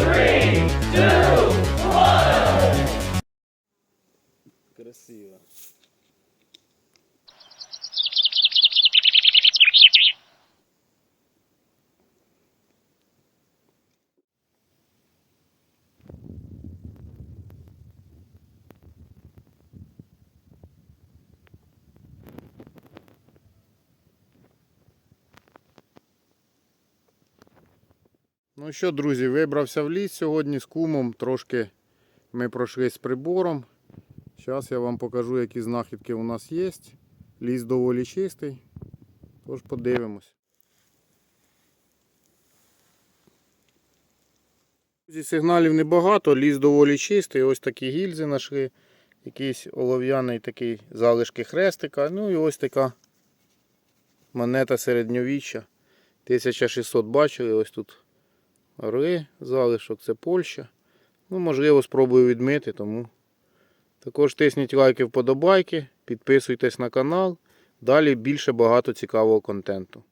three, two, one. Good to see you. Ну що, друзі, вибрався в ліс сьогодні з кумом. Трошки ми пройшли з прибором. Зараз я вам покажу, які знахідки у нас є. Ліс доволі чистий. Тож подивимось. Друзі, сигналів небагато, ліс доволі чистий. Ось такі гільзи знайшли. Якийсь олов'яний такий залишки хрестика. Ну і ось така монета середньовіччя. 1600 бачили, ось тут орли, залишок, це Польща. Ну, можливо, спробую відмити, тому також тисніть лайки, вподобайки, підписуйтесь на канал. Далі більше багато цікавого контенту.